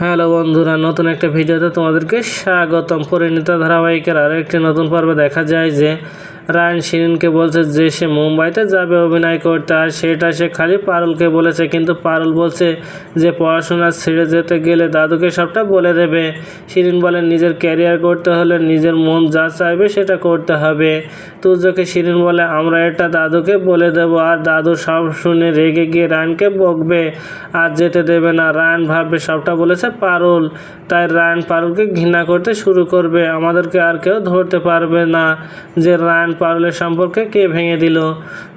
Hello বন্ধুরা, নতুন একটা ভিডিওতে তোমাদেরকে স্বাগতম। পরিণীতা ধারাবাহিকের আরও একটি নতুন পর্বে দেখা যায় যে রায়ন শিরিনকে বলছে যে সে মুম্বাইতে যাবে অভিনয় করতে, আর সেটা সে খালি পারুলকে বলেছে। কিন্তু পারুল বলছে যে পড়াশোনা ছেড়ে যেতে গেলে দাদুকে সবটা বলে দেবে। শিরিন বলে, নিজের ক্যারিয়ার করতে হলে নিজের মন যা চাইবে সেটা করতে হবে। তুজোকে শিরিন বলে, আমরা এটা দাদুকে বলে দেব। আর দাদু সব শুনে রেগে গিয়ে রায়নকে বকবে, আর যেতে দেবে না। রায়ন ভাববে, সবটা বলেছে পারুল। তাই রায়ন পারুলকে ঘৃণা করতে শুরু করবে। আমাদেরকে আর কেউ ধরতে পারবে না। যে রায়ন পারুলের সম্পর্কে কে ভেঙে দিল?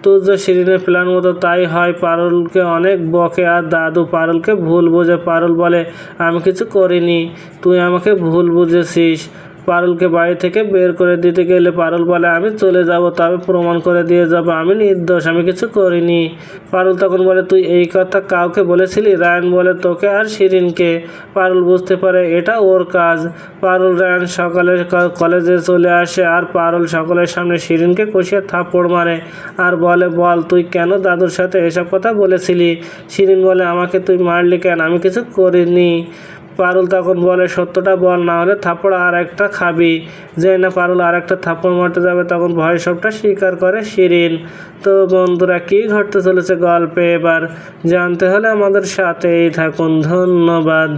তুজ শিরিনের প্ল্যান মতো তাই হয় পারুলকে অনেক বকে আর দাদু পারুলকে ভুল বুঝে পারুল বলে, আমি কিছু করিনি, তুই আমাকে ভুল বুঝেছিস। পারুলকে বাড়ি থেকে বের করে দিতে গেলে পারুল বলে, আমি চলে যাব, তবে প্রমাণ করে দিয়ে যাব, আমি নির্দোষ, আমি কিছু করিনি। পারুল তখন বলে, তুই এই কথা কাউকে বলেছিলি? রায়ন বলে, তোকে আর শিরিনকে। পারুল বুঝতে পারে, এটা ওর কাজ। পারুল রায়ন সকালে কলেজে চলে আসে, আর পারুল সকলের সামনে শিরিনকে কষিয়ে থাপ্পড় মারে, আর বলে, বল, তুই কেন দাদুর সাথে এসব কথা বলেছিলি? শিরিন বলে, আমাকে তুই মারলি কেন? আমি কিছু করিনি। পারুল তখন বলে, সত্যটা বল না হলে থাপড় আর একটা খাবি। যে না পারুল আর একটা থাপড় মারতে যাবে তখন ভয় সবটা স্বীকার করে শিরিন। তো বন্ধুরা, কী ঘটতে চলেছে গল্পে? এবার জানতে হলে আমাদের সাথেই থাকুন। ধন্যবাদ।